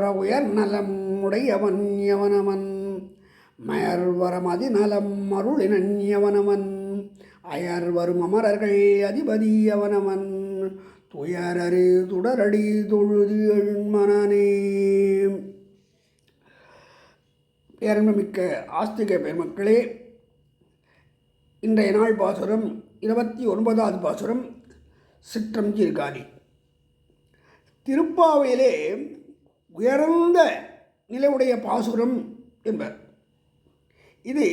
மயர்வர உயர் நலம் உடையவன் யவனவன். மயர்வரமதி நலம் அருளினன் யவனவன். அயர் வரும் அமரர்கள் அதிபதி அவனவன் துயரரு துடரடி தொழுது எழுமனே பேரன்புமிக்க ஆஸ்திக பெருமக்களே இன்றைய நாள் பாசுரம் இருபத்தி ஒன்பதாவது பாசுரம் சிற்றம் ஜீர்காணி திருப்பாவையிலே உயர்ந்த நிலையுடைய பாசுரம் என்பர். இது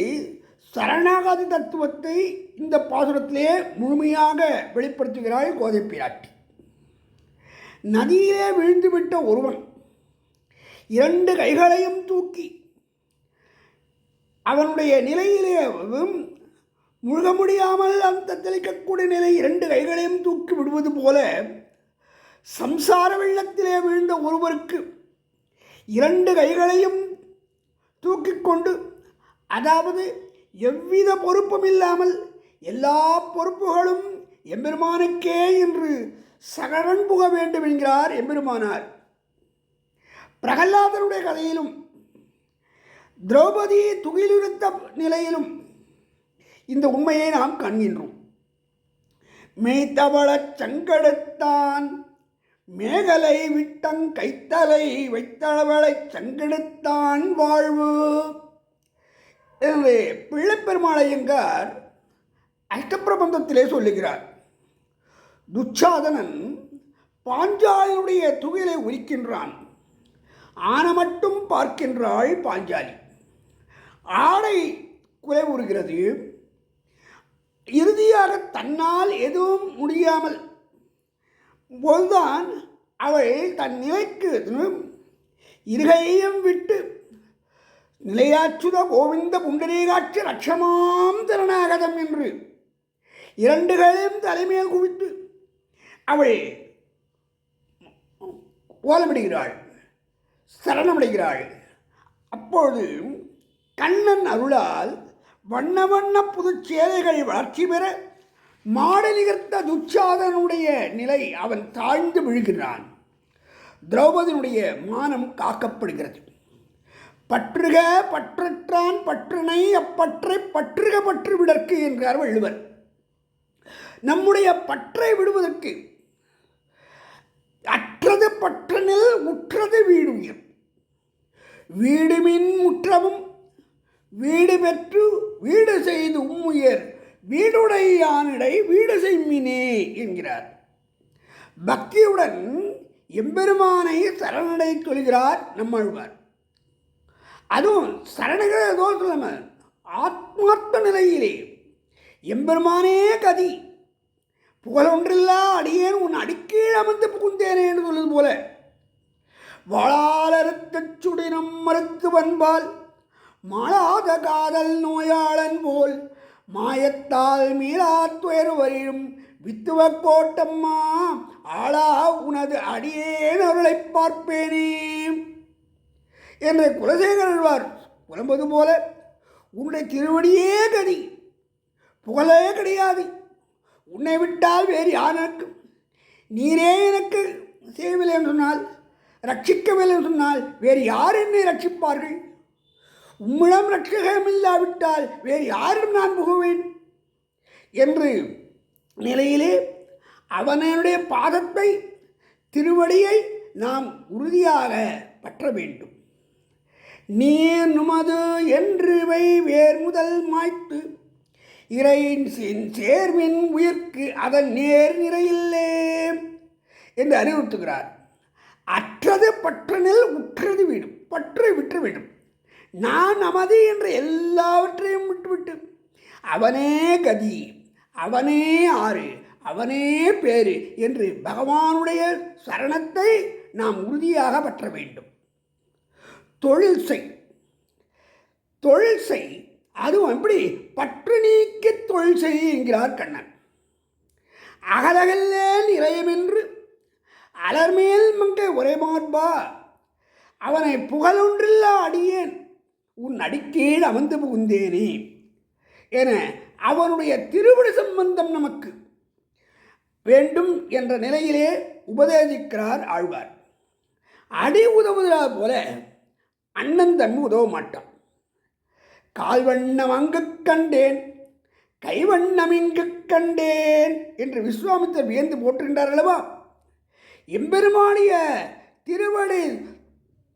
சரணாகதி தத்துவத்தை இந்த பாசுரத்திலே முழுமையாக வெளிப்படுத்துகிறாள் கோதை பிராட்டி. நதியிலே விழுந்துவிட்ட ஒருவன் இரண்டு கைகளையும் தூக்கி அவனுடைய நிலையிலே முழுக முடியாமல் அந்த தெளிக்கக்கூடிய நிலை இரண்டு கைகளையும் தூக்கி விடுவது போல சம்சார வெள்ளத்திலே விழுந்த ஒருவருக்கு இரண்டு கைகளையும் தூக்கி கொண்டு அதாவது எவ்வித பொறுப்பும் இல்லாமல் எல்லா பொறுப்புகளும் எம்பெருமானுக்கே என்று சகரன் புக வேண்டும் என்கிறார் எம்பெருமானார். பிரகலாதனுடைய கதையிலும் திரௌபதி துகிலுறுத்த நிலையிலும் இந்த உண்மையை நாம் காண்கின்றோம். மேய்த்தவளச் சங்கடத்தான் மேகலை விட்டங் கைத்தலை வைத்தளவளைச் சங்கெடுத்தான் வாழ்வு. எனவே பிள்ளைப்பெருமாளையங்கார் அஷ்டப்பிரபந்தத்திலே சொல்லுகிறார். துச்சாதனன் பாஞ்சாலியுடைய துகிலை உரிக்கின்றான் ஆன மட்டும் பார்க்கின்றாள் பாஞ்சாலி. ஆடை குறைவுறுகிறது இறுதியாக தன்னால் எதுவும் முடியாமல் போதுதான் அவள் தன் நிலைக்கு இருகையும் விட்டு நிலையாச்சுத கோவிந்த புண்டரீகாட்சி லட்சமாம் திறனாகதம் என்று இரண்டுகளையும் தலைமையில் குவித்து அவள் ஓலமிடுகிறாள் சரணமடைகிறாள். அப்பொழுது கண்ணன் அருளால் வண்ண வண்ண புதுச்சேலைகள் வளர்ச்சி பெற மாடலிகர்த்த துச்சாதனுடைய நிலை அவன் தாழ்ந்து விழுகிறான். திரௌபதியினுடைய மானம் காக்கப்படுகிறது. பற்றுக பற்றற்றான் பற்றினை அப்பற்றை பற்றுக பற்று விடற்கு என்றார் வள்ளுவர் நம்முடைய பற்றை விடுவதற்கு அற்றது பற்றனில் உற்றது வீடுயிர். வீடுமின் முற்றமும் வீடு பெற்று வீடு செய்து உம்முயர். வீடுடையானிடை வீடு செய்மினே என்கிறார். பக்தியுடன் எம்பெருமானை சரணடை சொல்கிறார் நம்மாழ்வார். அதுவும் சரணகிற ஏதோ சொல்லாம ஆத்மார்த்த நிலையிலே எம்பெருமானே கதி. புகழொன்றில்லா அடியேன் உன் அடிக்கீழ் அமர்ந்து புகுந்தேனே என்று சொல்வது போல. வாழாலறுத்த சுடினம் மறுத்து வன்பால் மாளாத காதல் நோயாளன் போல் மாயத்தால் மீளா துயர்வரிலும் வித்துவ கோட்டம்மா ஆளா உனது அடியேன் அருளை பார்ப்பேனே. என்று குலசேகரர் புலம்பது போல உன்னுடைய திருவடியே கதி புகழே கிடையாது. உன்னை விட்டால் வேறு யார் நீரே எனக்கு செய்யவில்லை என்று சொன்னால் ரட்சிக்கவில்லை என்று சொன்னால் வேறு யார் என்னை ரட்சிப்பார்கள்? உம்மிடம் ரட்சகமில்லாவிட்டால் வேறு யாரும் நான் புகுவேன்? என்று நிலையிலே அவனுடைய பாதத்தை திருவடியை நாம் உறுதியாக பற்ற வேண்டும். நீர் நுமது என்று வை வேர் முதல் மாய்த்து இறையின் சேர்வின் உயிர்க்கு அதன் நேர் நிறையில்லே என்று அறிவுறுத்துகிறார். அற்றது பற்றனில் உற்றது விடும் பற்று விட்டு விடும். நான் நமது என்று எல்லாவற்றையும் விட்டுவிட்டு அவனே கதி அவனே ஆறு அவனே பேரு என்று பகவானுடைய சரணத்தை நாம் உறுதியாக பற்ற வேண்டும். தொழில் செய். தொழில் செய். அதுவும் எப்படி? பற்று நீக்கி தொழில் செய் என்கிறார் கண்ணன். அகலகல்லே நிறையமென்று அலர்மேல் மங்கை உரைமாட்பா அவனை புகழொன்றில்லா அடியே உன் அடிக்கீழ் அமர்ந்து புகுந்தேனே என அவனுடைய திருவிழி சம்பந்தம் நமக்கு வேண்டும் என்ற நிலையிலே உபதேசிக்கிறார் ஆழ்வார். அடி உதவுதா போல அண்ணன் தம்பி உதவ மாட்டான் கால்வண்ணம் அங்கு கண்டேன் கைவண்ணம் இங்கு கண்டேன் என்று விஸ்வாமித்தர் வியந்து போற்றுகின்றார் அல்லவா? எம்பெருமானிய திருவடி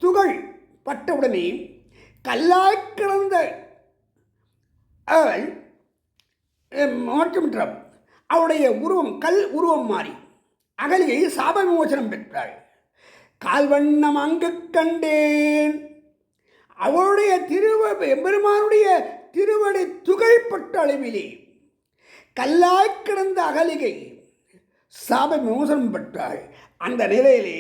துகள் பட்டவுடனே கல்லாய் கிடந்த அவள் மாற்றமிட்டாள் அவளுடைய உருவம் கல் உருவம் மாறி அகலியை சாப விமோசனம் பெற்றாள் கால்வண்ணம் அங்கு கண்டேன். அவளுடைய திருவ பெருமானுடைய திருவடி துகள்பட்ட அளவிலே கல்லாய் கிடந்த அகலிகை சாப விமோசனம் பெற்றாள். அந்த நிலையிலே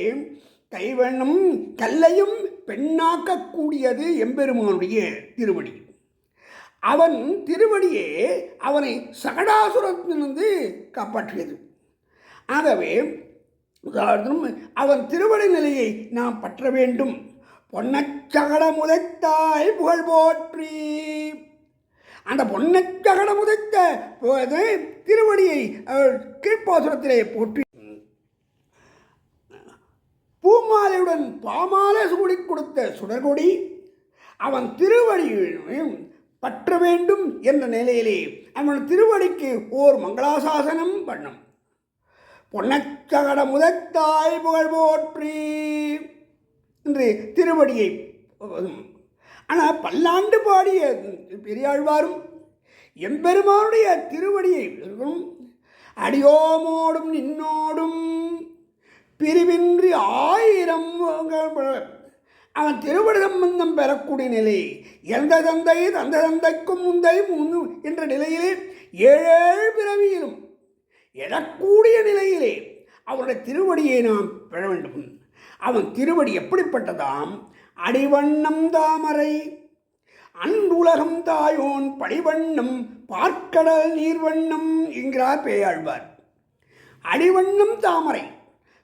கைவண்ணம் கல்லையும் பெண்ணாக்கக்கூடியது எம்பெருமானுடைய திருவடி. அவன் திருவடியே அவனை சகடாசுரத்திலிருந்து காப்பாற்றியது. ஆகவே உதாரணம் அவன் திருவடி நிலையை நாம் பற்ற வேண்டும். பொன்னச்சகட முதைத்தாய் புகழ் போற்றி. அந்த பொன்னச்சகட முதைத்த போது திருவடியை கீழ்ப்பாசுரத்திலே போற்றி பூமாலையுடன் பாமாலை சூடி கொடுத்த சுடர்கொடி அவன் திருவடியும் பற்ற வேண்டும் என்ற நிலையிலே அவன் திருவடிக்கு ஓர் மங்களாசாசனம் பண்ணும். பொன்னச்சகட முதத்தாய் புகழ் போற்றி என்று திருவடியை ஆனால் பல்லாண்டு பாடிய பெரியாழ்வாரும் எம்பெருமானுடைய திருவடியை அடியோமோடும் நின்னோடும் பிரிவின்றி ஆயிரம் அவன் திருவடி சம்பந்தம் பெறக்கூடிய நிலை. எந்த தந்தை தந்த தந்தைக்கும் முந்தை முன்னு என்ற நிலையிலே ஏழேழு பிறவியிலும் எழக்கூடிய நிலையிலே அவருடைய திருவடியை நாம் பெற வேண்டும். அவன் திருவடி எப்படிப்பட்டதாம்? அடிவண்ணம் தாமரை அன்புலகம் தாயோன் படிவண்ணம் பார்க்கடல் நீர்வண்ணம் என்கிறார் பேயாழ்வார். அடிவண்ணம் தாமரை.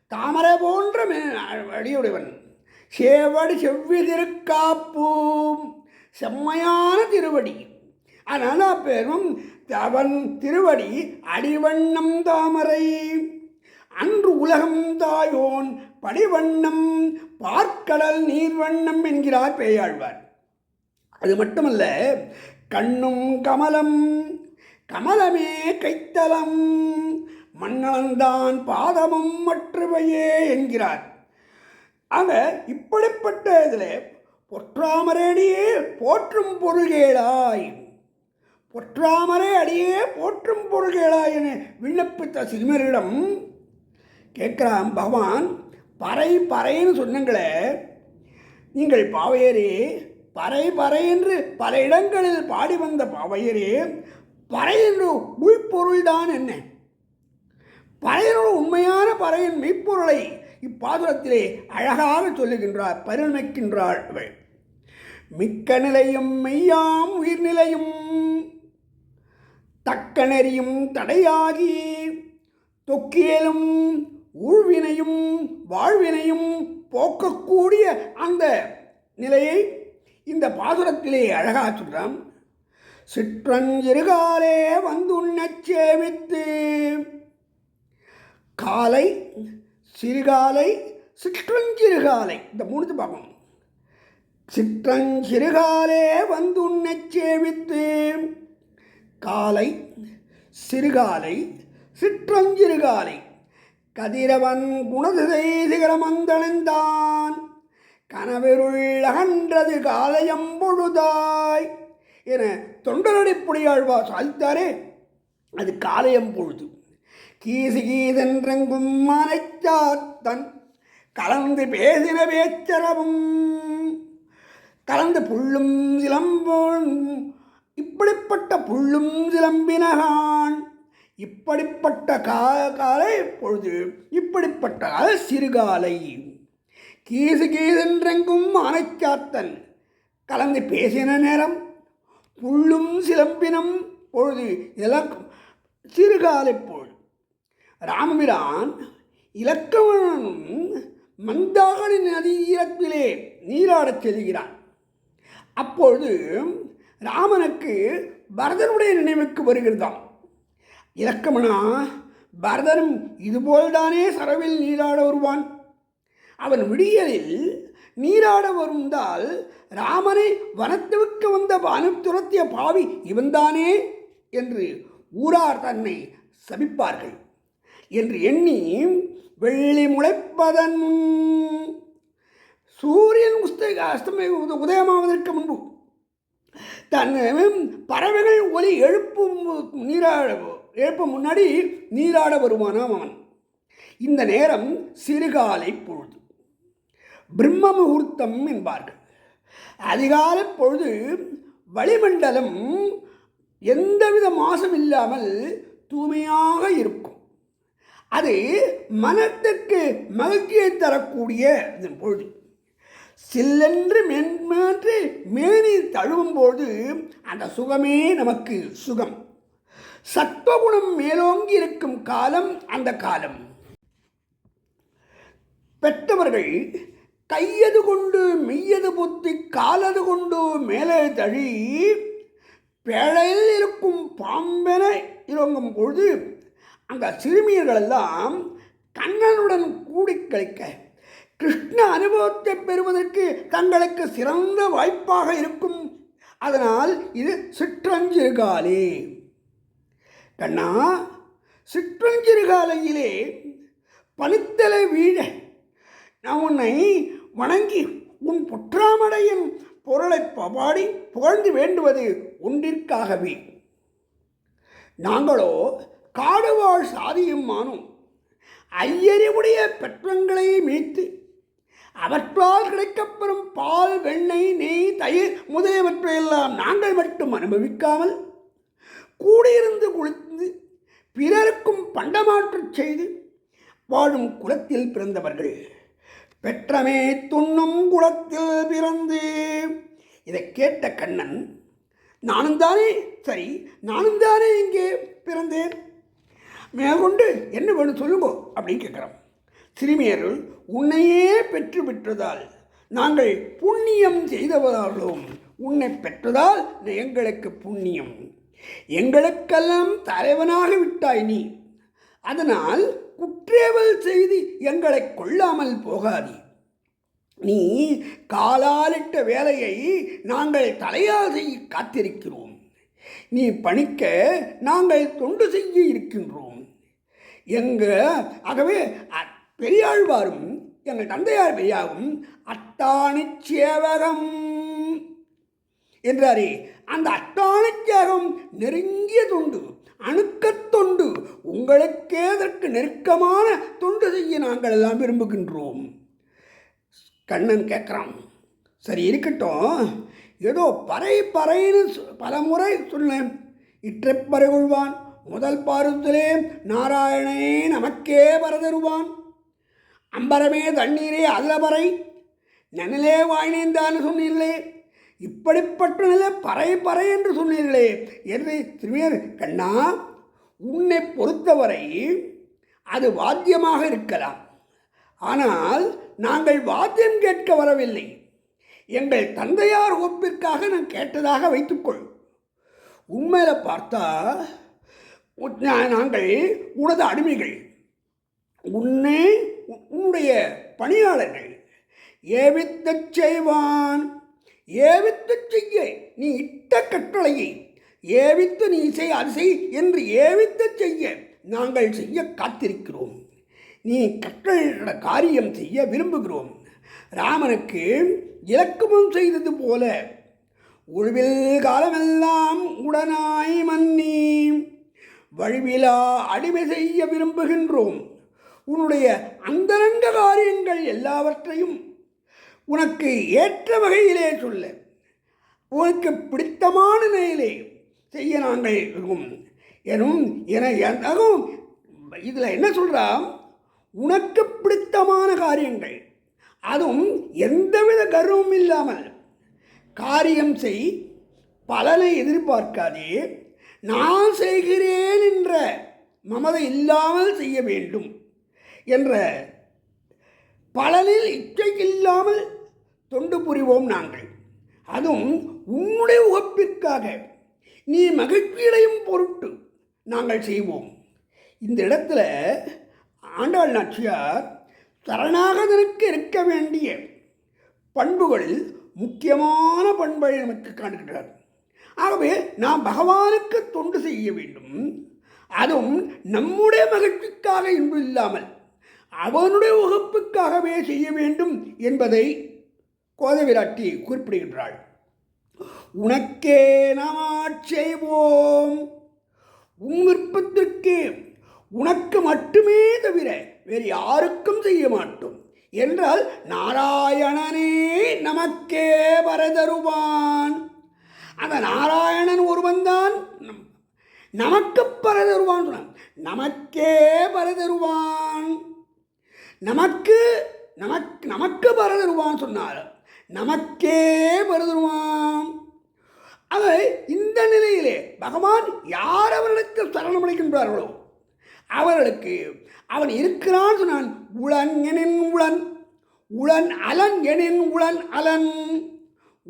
தாமரை போன்ற அடியுடையவன். சேவடி செவ்விதிருக்காப்பூம். செம்மையான திருவடி. அதனால் அப்பேரும் அவன் திருவடி அடிவண்ணம் தாமரை. அன்று உலகம் தாயோன் படிவண்ணம் பார்க்கடல் நீர்வண்ணம் என்கிறார் பேயாழ்வார். அது மட்டுமல்ல கண்ணும் கமலம் கமலமே கைத்தலம் மன்னன்தான் பாதமும் மற்றவையே என்கிறார். ஆக இப்படிப்பட்ட இதில் பொற்றாமரை அடியே போற்றும் பொருள்கேளாய். பொற்றாமரை அடியே போற்றும் பொருள்கேளாய் என விண்ணப்பித்த சிறுமரிடம் கேட்குறான் பகவான் பறை பறைன்னு சொன்னங்களே. நீங்கள் பாவையரே பறை பறை என்று பல இடங்களில் பாடி வந்த பாவையரே பறை என்று உள்பொருள்தான் என்ன? பறையனோட உண்மையான பறையின் மெய்ப்பொருளை இப்பாதுரத்திலே அழகாக சொல்லுகின்றார் பரிணமிக்கின்றாள் அவள் மிக்க நிலையும் மெய்யாம் உயிர்நிலையும் தக்க நெறியும் தடையாகி தொக்கியலும் ஊழ்வினையும் வாழ்வினையும் போக்கக்கூடிய அந்த நிலையை இந்த பாசுரத்திலே அழகாக சொல்கிறான் சிற்றஞ்சிறுகாலே வந்துண்ணச் சேமித்து காலை சிறுகாலை சிற்றஞ்சிறுகாலை. இந்த மூணுத்து பார்க்கணும். சிற்றஞ்சிறுகாலே வந்து உன்னை சேவித்து காலை சிறுகாலை சிற்றஞ்சிறுகாலை. கதிரவன் குணதிசை சிகரமந்தளந்தான் கனவிருள் அகன்றது காலையம் பொழுதாய். என தொண்டரடி புடியாழ்வா சாதித்தாரே அது காலையம் பொழுது. கீசு கீதென்றெங்கும் மனைச்சாத்தன் கலந்து பேசின பேச்சரவும். கலந்து புள்ளும் சிலம்போன் இப்படிப்பட்ட புள்ளும் சிலம்பினகான். இப்படிப்பட்ட கா காலை பொழுது இப்படிப்பட்ட கால சிறுகாலை. கீசு கீதென்றெங்கும் ஆனைச்சாத்தன் கலந்து பேசின நேரம் புள்ளும் சிலம்பினம் பொழுது இதெல்லாம் சிறுகாலை பொழுது ராமபிரான் இலக்கவனும் மந்தாகனி நதியிரத்திலே நீராடச் செல்கிறான். அப்பொழுது ராமனுக்கு பரதனுடைய நினைவுக்கு வருகிறதாம். இலக்கமனா பரதனும் இதுபோல்தானே சரவில் நீராட வருவான். அவன் விடியலில் நீராட வருந்தால் ராமனை வனத்துவுக்கு வந்த பானு துரத்திய பாவி இவன்தானே என்று ஊரார் தன்னை சபிப்பார்கள். என்று எண்ணி வெள்ளி முளைப்பதன் முன் சூரியன் உஸ்த அஸ்தமய உதயமாவதற்கு முன்பு தன் பறவைகள் ஒலி எழுப்பும் நீராட எழுப்பும் முன்னாடி நீராட வருவானாம் அவன். இந்த நேரம் சிறுகாலை பொழுது. பிரம்ம முகூர்த்தம் என்பார்கள். அதிகாலை பொழுது வளிமண்டலம் எந்தவித மாசம் இல்லாமல் தூய்மையாக இருக்கும். அது மனத்துக்கு மகிழ்ச்சியை தரக்கூடிய பொழுது. சில்லென்று மென்மேற்று மேனி தழுவும்போது அந்த சுகமே நமக்கு சுகம். சத்துவகுணம் மேலோங்கி இருக்கும் காலம் அந்த காலம். பெற்றவர்கள் கையது கொண்டு மெய்யது புத்தி காலது கொண்டு மேலே தழி பேழையில் இருக்கும் பாம்பென இறங்கும் பொழுது அந்த சிறுமியர்களெல்லாம் கண்ணனுடன் கூடி கழிக்க கிருஷ்ண அனுபவத்தை பெறுவதற்கு தங்களுக்கு சிறந்த வாய்ப்பாக இருக்கும். அதனால் இது சிற்றஞ்சிறுகாலே கண்ணா சிற்றஞ்சிறுகாலையிலே பனித்தலை வீழ நான் உன்னை வணங்கி உன் புற்றாமடையின் பொருளை பபாடி புகழ்ந்து வேண்டுவது ஒன்றிற்காகவே. நாங்களோ காடுவாழ் சாதியும் மானும். ஐயறிவுடைய பெற்றங்களை மீட்டு அவற்றால் கிடைக்கப்பெறும் பால் வெண்ணெய் நெய் தயிர் முதலியவற்றையெல்லாம் நாங்கள் மட்டும் அனுபவிக்காமல் கூடியிருந்து குளித்து பிறருக்கும் பண்டமாற்றச் செய்து வாழும் குலத்தில் பிறந்தவர்கள். பெற்றமே துண்ணும் குலத்தில் பிறந்து. இதை கேட்ட கண்ணன் நானும் தானே? சரி நானும் தானே இங்கே பிறந்தேன்? மேற்கொண்டு என்ன வேணும் சொல்லுங்கோ அப்படின்னு கேட்குறோம் சிறுமியருள் உன்னையே பெற்று விட்டதால் நாங்கள் புண்ணியம் செய்தவர்களும் உன்னை பெற்றதால் எங்களுக்கு புண்ணியம். எங்களுக்கெல்லாம் தலைவனாக விட்டாய் நீ. அதனால் குற்றேவல் செய்து எங்களை கொள்ளாமல் போகாதே. நீ காலாலிட்ட வேலையை நாங்கள் தலையால் செய்ய காத்திருக்கிறோம். நீ பணிக்க நாங்கள் தொண்டு செய்ய இருக்கின்றோம். எங்கள் ஆகவே அ- பெரியாழ்வாரும் எங்கள் தந்தையார் பெரியாவும் அத்தாணி சேவகம் என்றாரே. அந்த அட்டாணித்தியாகம் நெருங்கிய தொண்டு அணுக்கத் தொண்டு உங்களுக்கே அதற்கு நெருக்கமான தொண்டு செய்ய நாங்கள் எல்லாம் விரும்புகின்றோம். கண்ணன் கேட்குறான் சரி இருக்கட்டும். ஏதோ பறை பறைன்னு பல பலமுறை சொன்னேன். இற்றைப்பறை கொள்வான் முதல் பாருத்திலே நாராயணனே நமக்கே பரதருவான் அம்பரமே தண்ணீரே அல்லபறை நனிலே வாய்னேந்தான்னு சொன்னீர்களே இப்படிப்பட்ட நிலை பறை பறை என்று சொன்னீர்களே என்று திருமையர் கண்ணா உன்னை பொறுத்தவரை அது வாத்தியமாக இருக்கலாம். ஆனால் நாங்கள் வாத்தியம் கேட்க வரவில்லை. எங்கள் தந்தையார் ஒப்பிற்காக நான் கேட்டதாக வைத்துக்கொள். உண்மையில் பார்த்தா நாங்கள் உனது அடிமைகள். உன்னே உன்னுடைய பணியாளர்கள். ஏவித்தச் செய்வான். ஏவித்துச் செய்ய நீ இட்ட கட்டளையை. ஏவித்து நீ செய் அது செய் என்று ஏவித்துச் செய்ய நாங்கள் செய்ய காத்திருக்கிறோம். நீ கட்டளையிட காரியம் செய்ய விரும்புகிறோம். ராமனுக்கு இலக்குமம் செய்தது போல. உழுவில் காலமெல்லாம் உடனாய் மன்னி. வழிவிலா அடிமை செய்ய விரும்புகின்றோம். உன்னுடைய அந்தரங்க காரியங்கள் எல்லாவற்றையும் உனக்கு ஏற்ற வகையிலே சொல்ல. உனக்கு பிடித்தமான நிலையிலே செய்ய நாங்கள் இருக்கும் எனும் என அதுவும் இதில் என்ன சொல்கிறா உனக்கு பிடித்தமான காரியங்கள். அதுவும் எந்தவித கர்வமும் இல்லாமல் காரியம் செய். பலனை எதிர்பார்க்காதே. நான் செய்கிறேன் என்ற மமதை இல்லாமல் செய்ய வேண்டும் என்ற பலனில் இச்சை இல்லாமல் தொண்டு புரிவோம் நாங்கள். அதுவும் உன்னுடைய உகப்பிற்காக நீ மகிழ்ச்சியடையும் பொருட்டு நாங்கள் செய்வோம். இந்த இடத்துல ஆண்டாள் நாச்சியார் சரணாகதனுக்கு இருக்க வேண்டிய பண்புகளில் முக்கியமான பண்பை நமக்கு காண்கிறார் ஆகவே நாம் பகவானுக்கு தொண்டு செய்ய வேண்டும். அதுவும் நம்முடைய மகிழ்ச்சிக்காக இன்பு இல்லாமல் அவனுடைய வகுப்புக்காகவே செய்ய வேண்டும் என்பதை கோதவிராட்டி குறிப்பிடுகின்றாள். உனக்கே நாம் செய்வோம். உன் விருப்பத்திற்கு உனக்கு மட்டுமே தவிர வேறு யாருக்கும் செய்ய மாட்டோம். என்றால் நாராயணனே நமக்கே வரதருவான். அந்த நாராயணன் ஒருவன்தான் நம் நமக்கு பரதருவான் சொன்னான். நமக்கே பரதருவான். நமக்கு நமக்கு நமக்கு பரதருவான் சொன்னார். நமக்கே பரதருவான். அதை இந்த நிலையிலே பகவான் யார் அவர்களுக்கு சரணமளிக்கின்றார்களோ அவர்களுக்கு அவன் இருக்கிறான் சொன்னான். உளன் எனின் உளன் உளன் அலன் எனின் உளன் அலன்.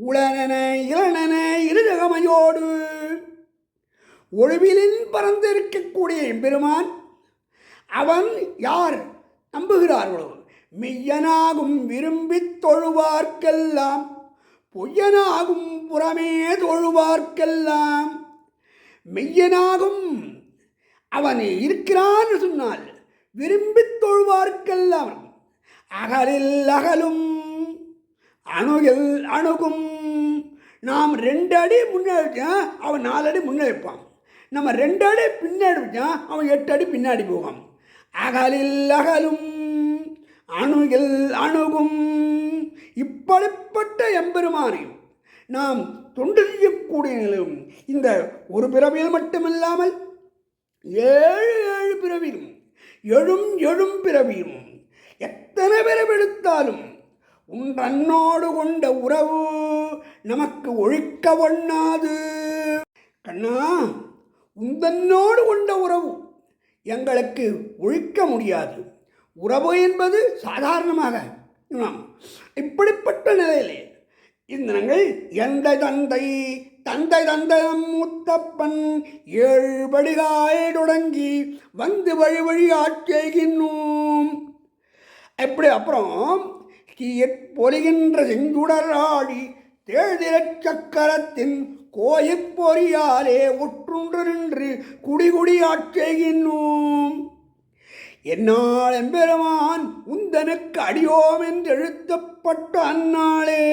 உளனன இளனன இருதகமையோடு. ஒழுவிலின் பறந்திருக்கக்கூடிய எம்பெருமான் அவன் யார் நம்புகிறார்களோ மெய்யனாகும் விரும்பித் தொழுவார்க்கெல்லாம் பொய்யனாகும் புறமே தொழுவார்க்கெல்லாம். மெய்யனாகும் அவன் இருக்கிறான்னு சொன்னால் விரும்பித் தொழுவார்க்கெல்லாம். அகலில் அகலும் அணுகில் அணுகும். நாம் ரெண்டு அடி முன்னேறிச்சா அவன் நாலு அடி முன்னேறிப்பான் நம்ம ரெண்டு அடி பின்னாடி அவன் எட்டு அடி பின்னாடி போவான். அகலில் அகலும். அணுகில் அணுகும். இப்படிப்பட்ட எம்பெருமானையும் நாம் தொண்டு செய்யக்கூடிய நிலையும் இந்த ஒரு பிறவியில் மட்டுமில்லாமல் ஏழு ஏழு பிறவியும் எழும் எழும் பிறவியும் எத்தனை பிறவெடுத்தாலும் எடுத்தாலும் தன்னோடு கொண்ட உறவு நமக்கு ஒழிக்க ஒண்ணாது கண்ணா உந்தன்னோடு கொண்ட உறவு எங்களுக்கு ஒழிக்க முடியாது. உறவு என்பது சாதாரணமாக நாம் இப்படிப்பட்ட நிலையிலே இந்திரங்கள் எந்த தந்தை தந்தை தந்தம் முத்தப்பன் ஏழு படிகாய் தொடங்கி வந்து வழி வழி ஆட்சேகின்னோம் எப்படி அப்புறம் தீயற் பொலிகின்ற செஞ்சுடராடி தேழ்திரச் சக்கரத்தின் கோயிற் பொறியாலே ஒற்றுன்று நின்று குடிகுடி ஆட்சேகின்னோம் என்னால் எம்பெருமான் உந்தனுக்கு அடியோம் என்று எழுத்தப்பட்ட அந்நாளே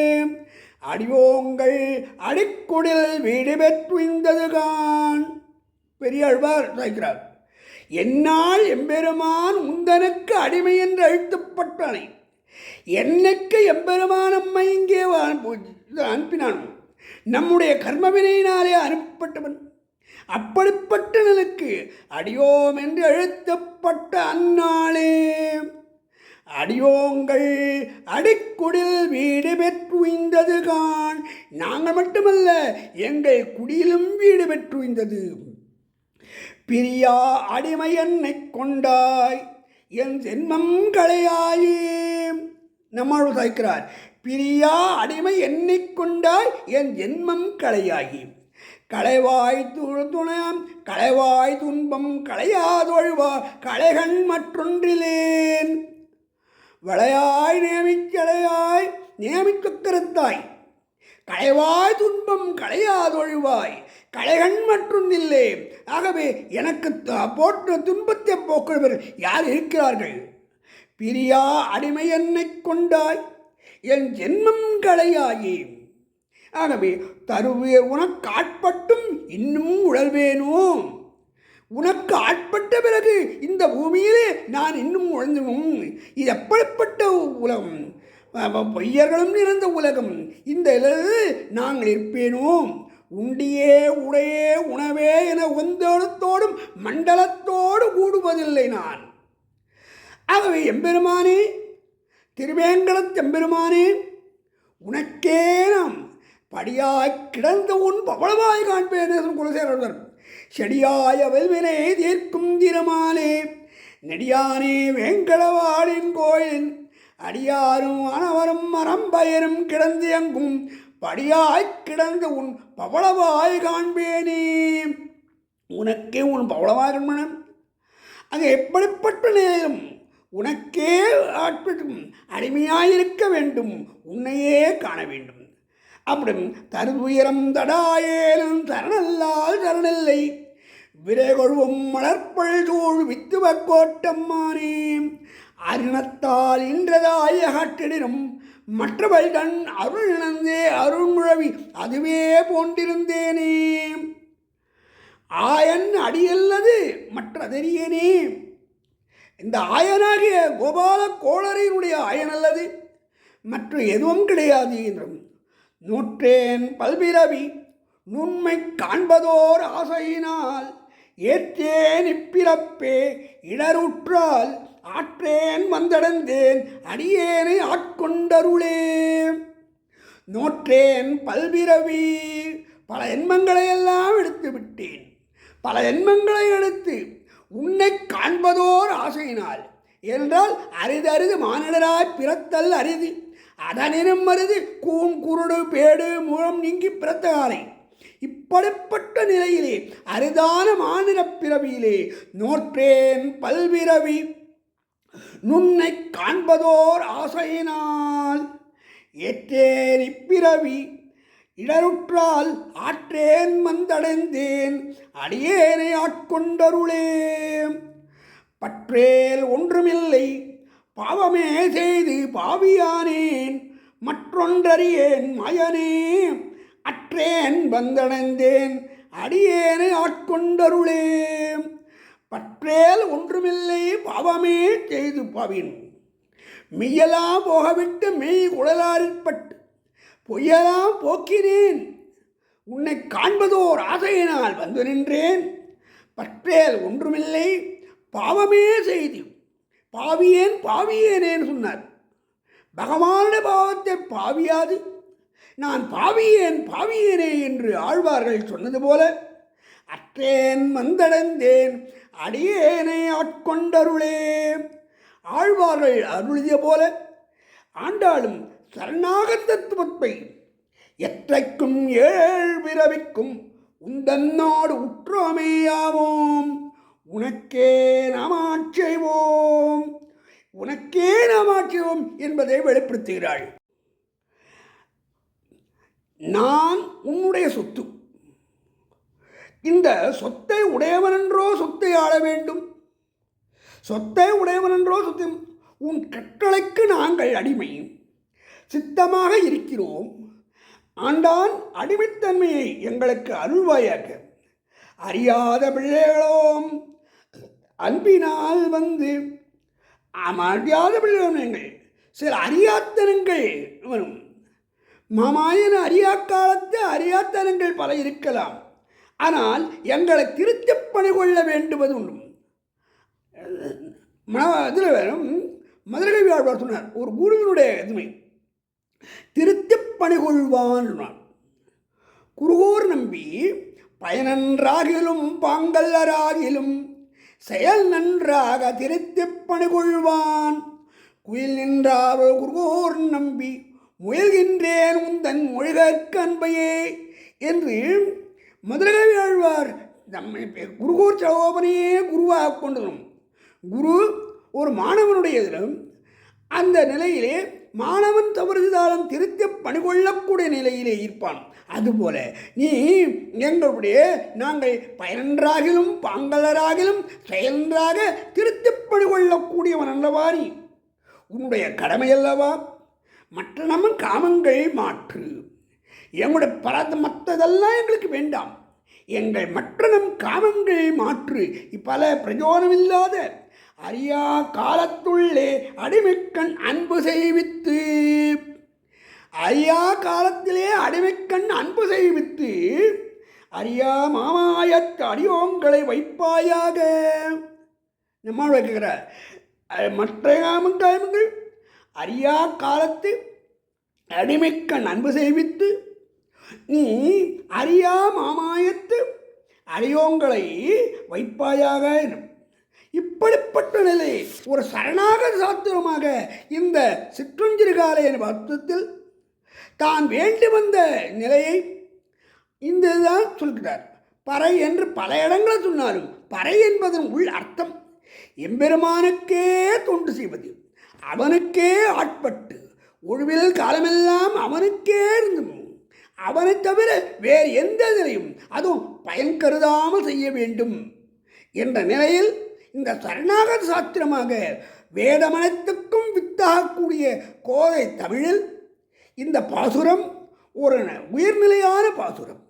அடியோங்கள் அடிக்குடில் வீடு பெற்றுந்ததுகான் பெரியாழ்வார் சாய்க்கிறார் என்னால் எம்பெருமான் உந்தனுக்கு அடிமை என்று அழுத்தப்பட்டானே என்னைக்கு எம்பெருமான் அம்மை இங்கே அனுப்பினான்? நம்முடைய கர்மவினையினாலே அனுப்பப்பட்டவன். அப்படிப்பட்ட நிலைக்கு அடியோம் என்று அழுத்தப்பட்ட அந்நாளே. அடியோங்கள் அடிக்குடில் வீடு பெற்றுய்ந்தது கான் நாங்கள் மட்டுமல்ல எங்கள் குடியிலும் வீடு பெற்றுய்ந்தது. பிரியா அடிமை என்னை கொண்டாய். என் ஜென்மம் களையாயே. நம்மால் சாய்க்கிறார். பிரியா அடிமை எண்ணிக்கொண்டாய் என் ஜென்மம் களையாகி. களைவாய் துணம் களைவாய் துன்பம் களையாதொழுவா களைகண் மற்றொன்றிலேன். வளையாய் நேமிக்களையாய் நேமிக்கக்கருத்தாய் களைவாய் துன்பம் களையாதொழுவாய் களைகண் மற்றொன்றில்லே ஆகவே எனக்கு போற்ற துன்பத்தை போக்குவர் யார் இருக்கிறார்கள்? பிரியா அடிமை என்னை கொண்டாய். என் ஜென்மம் களையாயே. ஆகவே தருவே உனக்கு ஆட்பட்டும் இன்னும் உழல்வேனோ? உனக்கு ஆட்பட்ட பிறகு இந்த பூமியிலே நான் இன்னும் உழந்துவோம் இது எப்படிப்பட்ட உலகம்? பொய்யர்களும் நிறைந்த உலகம். இந்த நாங்கள் இருப்பேனோம். உண்டியே உடையே உணவே என ஒந்தோடத்தோடும் மண்டலத்தோடு கூடுவதில்லை நான். ஆகவே எம்பெருமானே திருவேங்கடத் எம்பெருமானே உனக்கே நாம் படியாய் கிடந்த உன் பவளமாய் காண்பேன் குலசேரர் செடியாய வல்வினை தீர்க்கும் தினமாலே நெடியானே வேங்கடவாளின் கோயில் அடியாரும் அனவரும் மரம்பயரும் கிடந்து எங்கும் படியாய் கிடந்த உன் பவளவாய் காண்பேனே. உனக்கே உன் பவளவாய் காண்பன? அங்கே எப்படிப்பட்ட நேரம்? உனக்கே ஆட்பட்டும் அடிமையாயிருக்க வேண்டும் உன்னையே காண வேண்டும். அப்படி தருதுயரம் தடாயேலும் சரணல்லால் சரணில்லை விரைகொழுவும் மலர்ப்பள் சூழ் வித்துவ கோட்டம்மானே அருணத்தால் இன்றதாய காட்டிடும் மற்றவள் தன் அருள் இழந்தே அருள்முழவி அதுவே போன்றிருந்தேனே. ஆயன் அடியல்லது மற்றதெரியனே. இந்த ஆயனாகிய கோபால கோளரையினுடைய ஆயன் அல்லது மற்ற எதுவும் கிடையாது என்றும். நூற்றேன் பல்பிரவி நுண்மை காண்பதோர் ஆசையினால் ஏற்றேன் இப்பிறப்பே இடருற்றால் ஆற்றேன் வந்தடைந்தேன் அடியேனை ஆட்கொண்டருளே. நோற்றேன் பல்பிறவி பல என்மங்களை எல்லாம் எடுத்து விட்டேன் பல என்மங்களை எடுத்து உன்னை காண்பதோர் ஆசையினால். என்றால் அரிது அரிது மானிடராய் பிறத்தல் அரிது. அதனினும் அரிது கூண் குருடு பேடு மூலம் நீங்கி பிறத்த காலை இப்படிப்பட்ட நிலையிலே அரிதான மாநில பிறவியிலே நோற்றேன் பல்பிறவி. நுன்னை காண்பதோர் ஆசையினால் ஏற்றேறி பிறவி இடருற்றால் ஆற்றேன் வந்தடைந்தேன் அடியேனை ஆட்கொண்டருளே பற்றேல் ஒன்றுமில்லை பாவமே செய்து பாவியானேன் மற்றொன்றறியேன் மயனே அற்றேன் வந்தடைந்தேன் அடியேனை ஆட்கொண்டருளேன் பற்றேல் ஒன்றுமில்லை பாவமே செய்து பாவின். மெய்யெல்லாம் போகவிட்டு மெய் குழலாரிற்பட்டு பொய்யெல்லாம் போக்கினேன். உன்னை காண்பதோர் ஆசையினால் வந்து நின்றேன். பற்றேல் ஒன்றுமில்லை பாவமே செய்து. பாவியேன் பாவியேனேன்னு சொன்னார். பகவானுடைய பாவத்தை பாவியாது. நான் பாவியேன் பாவியேனே என்று ஆழ்வார்கள் சொன்னது போல அற்றேன் வந்தடைந்தேன் அடியேனை ஆட்கொண்டருளே. ஆழ்வார்கள் அருளிய போல ஆண்டாளும் சரணாகத் தத்துவத்தை எற்றைக்கும் ஏழ் பிறவிக்கும் உந்தன்னோடு உற்றோமேயாவோம் உனக்கே நாமாட்சைவோம் உனக்கே நாமாட்செய்வோம் என்பதை வெளிப்படுத்துகிறாள். நான் உன்னுடைய சொத்து. இந்த சொத்தை உடையவனென்றோ சொத்தை ஆள வேண்டும். சொத்தை உடையவனென்றோ சொத்தை உன் கட்டளைக்கு நாங்கள் அடிமை. சித்தமாக இருக்கிறோம். ஆண்டான் அடிமைத்தன்மையை எங்களுக்கு அருள்வாயாக. அறியாத பிள்ளைகளோம் அன்பினால் வந்து ஆம், பிள்ளைகளும் எங்கள். சில அறியாத்தனங்கள் வரும். மாமாயன அறியா காலத்து அறியாத்தனங்கள் பல இருக்கலாம். ஆனால் எங்களை திருத்திப் பணி கொள்ள வேண்டுவது உண்டு. இதில் வேறும் மதுரை ஆழ்வார் சொன்னார். ஒரு குருவினுடைய இதுமை திருத்திப் பணி கொள்வான் சொன்னார். குருகூர் நம்பி பயனன்றாகிலும் பாங்கல்லராகிலும் செயல் நன்றாக திருத்தி பணி கொள்வான் குயில் நின்றாரோ குருகோர் நம்பி முயல்கின்றேன் உந்தன் மொழிகற்கன்பையே என்று மதுரை ஆழ்வார் நம்மை குருகூர் சகோபனையே குருவாக கொண்டதும் குரு ஒரு மாணவனுடைய இதிலும் அந்த நிலையிலே மாணவன் தவறுதாலும் திருத்த பணிகொள்ளக்கூடிய நிலையிலே இருப்பான். அதுபோல நீ எங்களுடைய நாங்கள் பயனன்றாகிலும் பாங்கலராகிலும் செயலன்றாக திருத்தி பணிகொள்ளக்கூடியவன் அல்லவா நீ? உன்னுடைய கடமை அல்லவா? மற்ற நம்ம காமங்கள் மாற்று. எங்களுடைய பல மற்றதெல்லாம் எங்களுக்கு வேண்டாம். எங்கள் மற்ற நம் காமங்கள் மாற்று. பல பிரயோஜனமில்லாத அறியா காலத்துள்ளே அடிமைக்கண் அன்பு செய்வித்து அறியா காலத்திலே அடிமைக்கண் அன்பு செய்வித்து அறியா மாமாயத்து அடியோங்களை வைப்பாயாக. நம்ம வைக்கிற மற்ற காமம் காமங்கள் அறியா காலத்து அடிமைக்கண் அன்பு செய்வித்து நீ அறியா மாமாயத்து அடியோங்களை வைப்பாயாக இப்படிப்பட்ட நிலை ஒரு சரணாக சாத்திரமாக இந்த சிற்றுஞ்சிறுகாலையின் என்ற அர்த்தத்தில் தான் வேண்டி வந்த நிலையை இந்த இதுதான் சொல்கிறார். பறை என்று பல இடங்களில் சொன்னாலும் பறை என்பதன் உள் அர்த்தம் எம்பெருமானுக்கே தொண்டு செய்வது அவனுக்கே ஆட்பட்டு ஒழுவில் காலமெல்லாம் அவனுக்கே இருந்தும் அவனை தவிர வேறு எந்த இதனையும் அதுவும் பயன் கருதாமல் செய்ய வேண்டும் என்ற நிலையில் இந்த சரணாகத சாஸ்திரமாக வேதமனத்துக்கும் வித்தாகக்கூடிய கோதை தமிழில் இந்த பாசுரம் ஒரு உயர்நிலையான பாசுரம்.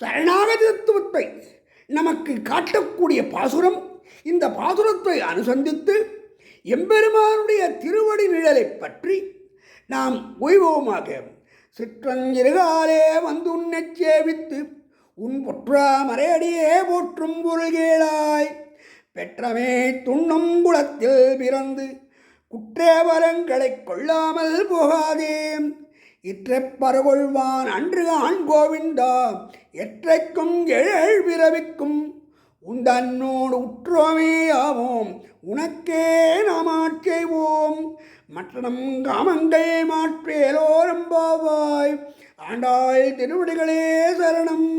சரணாகதத்துவத்தை நமக்கு காட்டக்கூடிய பாசுரம் இந்த பாசுரத்தை அனுசந்தித்து எம்பெருமானுடைய திருவடி நிழலை பற்றி நாம் ஓய்வோமாக சிற்றஞ்சிறுகாலே வந்து உன்னைச் சேவித்து உன் பொற்றா மறையடியே போற்றும் பொருள்கேளாய். பெற்றமே துண்ணும் குளத்தில் பிறந்து குற்றேவரங்களைக் கொள்ளாமல் போகாதே இற்றைப் பரகொள்வான் அன்று ஆண் கோவிந்தா எற்றைக்கும் எழல் பிறவிக்கும். உந்தன்னோடு உற்றோமே ஆவோம் உனக்கே நாம் ஆட்செய்வோம் மற்றனம் காமங்கள் மாற்றேலோரம்பாவாய் ஆண்டாள் திருவடிகளே சரணம்.